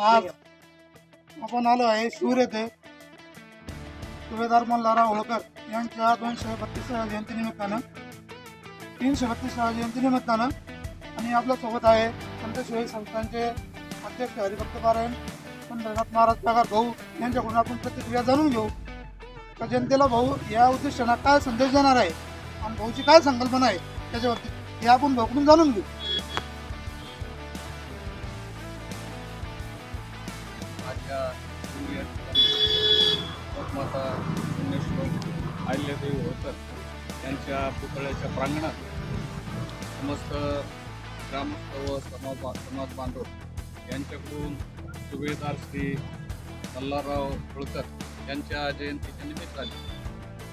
आज आपण आलो आहे शिवर येथे. सुभेदार मल्हारराव होळकर यांच्या दोनशे बत्तीसाव्या जयंतीनिमित्तानं तीनशे बत्तीसाव्या जयंतीनिमित्तानं आणि आपल्यासोबत आहे संत शिवाई संस्थांचे अध्यक्ष हरिभक्त पारायण पंढरनाथ महाराज पगार भाऊ. यांच्याकडून आपण प्रतिक्रिया जाणून घेऊ. तर जनतेला भाऊ या उद्देशानं काय संदेश देणार आहे? आणि भाऊची काय संकल्पना आहे? त्याच्यावरती हे आपण भाऊकडून जाणून घेऊ. सूर्य पुण्यश्लोक अहिल्यादेवी होळकर यांच्या पुतळ्याच्या प्रांगणात समस्त ग्रामस्थ व समाज समाज बांधव यांच्याकडून सुभेदार श्री मल्हारराव होळकर यांच्या जयंतीच्या निमित्ताने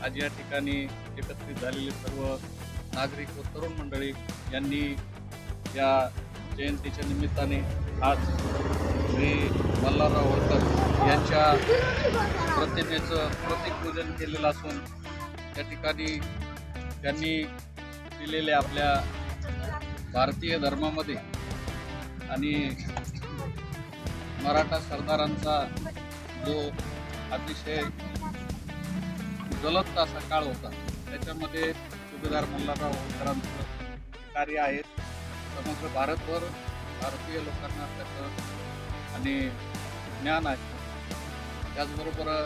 आज या ठिकाणी एकत्रित झालेले सर्व नागरिक व तरुण मंडळी यांनी या जयंतीच्या निमित्ताने आज श्री मल्हारराव होळकर त्यांच्या प्रतिमेचं प्रतिपूजन केलेलं असून त्या ठिकाणी त्यांनी दिलेल्या आपल्या भारतीय धर्मामध्ये आणि मराठा सरदारांचा जो अतिशय जलद असा काळ होता त्याच्यामध्ये सुभेदार मल्हारराव होळकरांचं कार्य आहे. समग्र भारतभर भारतीय लोकांना त्याचं आणि ज्ञान आहे. त्याचबरोबर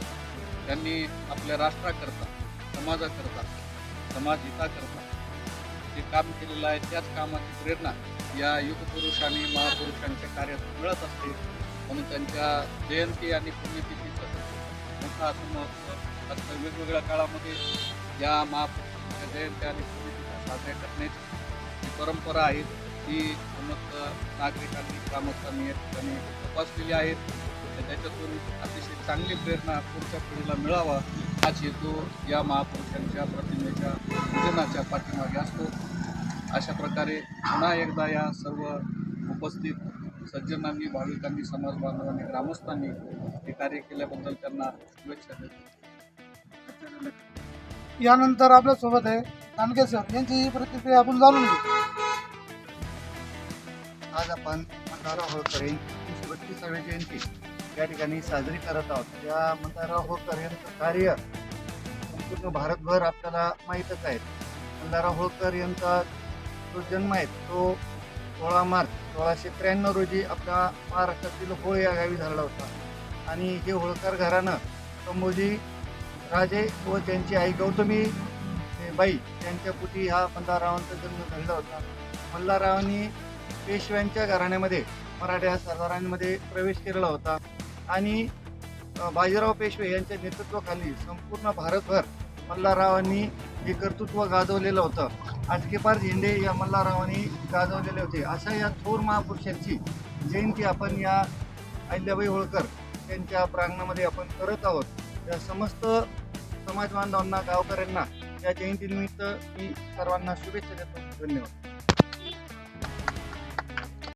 त्यांनी आपल्या राष्ट्राकरता समाजाकरता समाजहिताकरता जे काम केलेलं आहे त्याच कामाची प्रेरणा या युगपुरुष आणि महापुरुषांच्या कार्यात मिळत असते. म्हणून त्यांच्या जयंती आणि पुण्यतिथीचं मोठा असं महत्त्व असतं वेगवेगळ्या काळामध्ये या महापुरुषांच्या जयंत्या आणि पुण्यतिथी साजऱ्या करण्याची परंपरा आहे ही समस्त नागरिकांनी ग्रामस्थांनी या ठिकाणी तपासलेली आहेत. त्याच्यातून अतिशय चांगली प्रेरणा पुढच्या पिढीला मिळावा हाच हेतू या महापुरुषांच्या प्रतिमेच्या पूजनाच्या पाठीमागे असतो. अशा प्रकारे पुन्हा एकदा या सर्व उपस्थित सज्जनांनी भाविकांनी समाज बांधवांनी ग्रामस्थांनी हे कार्य केल्याबद्दल त्यांना शुभेच्छा देतो. यानंतर आपल्यासोबत आहे नानके सर. यांची प्रतिक्रिया आपण जाणून घेऊ. आज आपण मंदारा होळकर यांची बत्तीसावी जयंती या ठिकाणी साजरी करत आहोत. या मंदारा होळकर यांचं कार्य संपूर्ण भारतभर आपल्याला माहीतच आहे. मंदारा होळकर यांचा जो जन्म आहे तो सोळा मार्च सोळाशे त्र्याण्णव रोजी आपल्या महाराष्ट्रातील होळ या गावी झाला होता. आणि हे होळकर घराणं संभोजी राजे व त्यांची आई गौतमी बाई यांच्या पुटी हा मंदारावांचा जन्म झालेला होता. मल्हाररावांनी पेशव्यांच्या घराण्यामध्ये मराठ्या सरदारांमध्ये प्रवेश केलेला होता. आणि बाजीराव पेशवे यांच्या नेतृत्वाखाली संपूर्ण भारतभर मल्हाररावांनी हे कर्तृत्व गाजवलेलं होतं. आजकेपार झेंडे या मल्हाररावांनी गाजवलेले होते. अशा या थोर महापुरुषांची जयंती आपण या अहिल्याबाई होळकर यांच्या प्रांगणामध्ये आपण करत आहोत. या समस्त समाज बांधवांना गावकऱ्यांना या जयंतीनिमित्त मी सर्वांना शुभेच्छा देतो. धन्यवाद.